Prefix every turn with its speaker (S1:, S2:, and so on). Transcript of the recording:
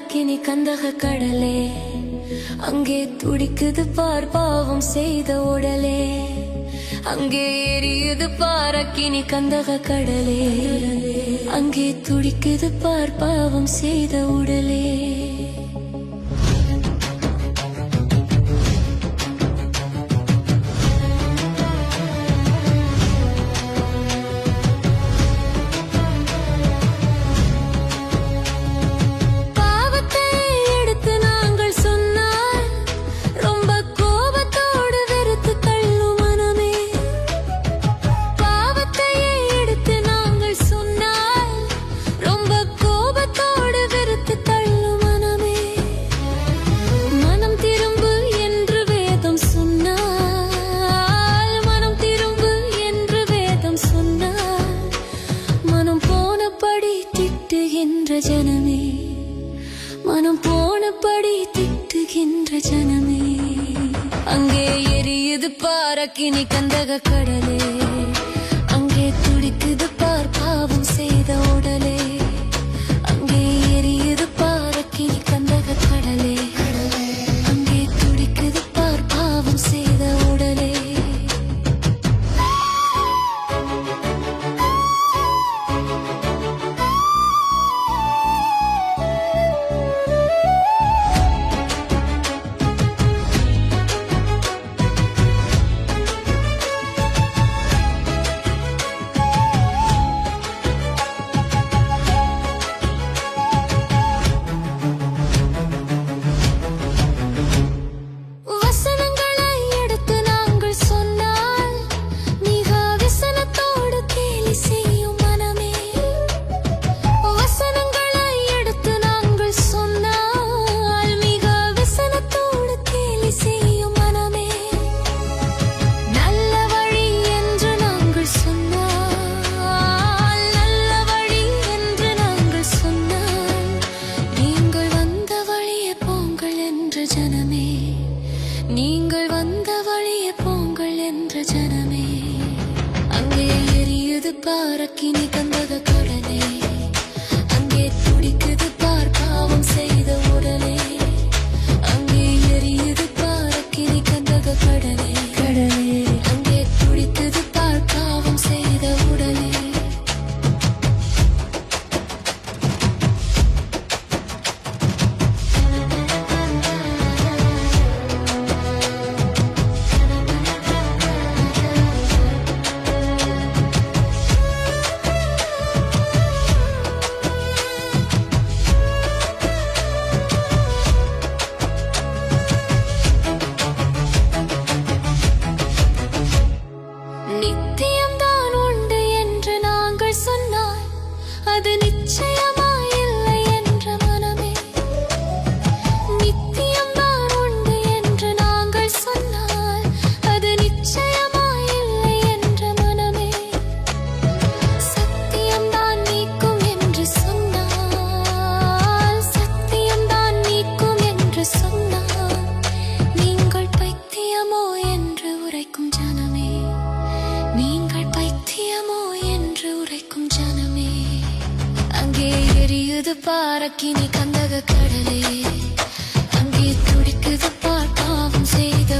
S1: அக்கினி கந்தக கடலே. அங்கே துடிக்குது பார் பாவம் செய்த உடலே. அங்கே எரியுது பார் அக்கினி கந்தக கடலே. அங்கே துடிக்குது பார் பாவம் செய்த உடலே. ஜனமே. மனம் போனபடி திட்டுகின்ற ஜனமே. அங்கே எரியுது பாரக்கினி கந்தக கடலே. பாரக்கினி தந்தத கடனே துடிக்குது பாரக்கினி கந்தக கடலே. அங்கே துடிக்குது பார் பாவம் செய்த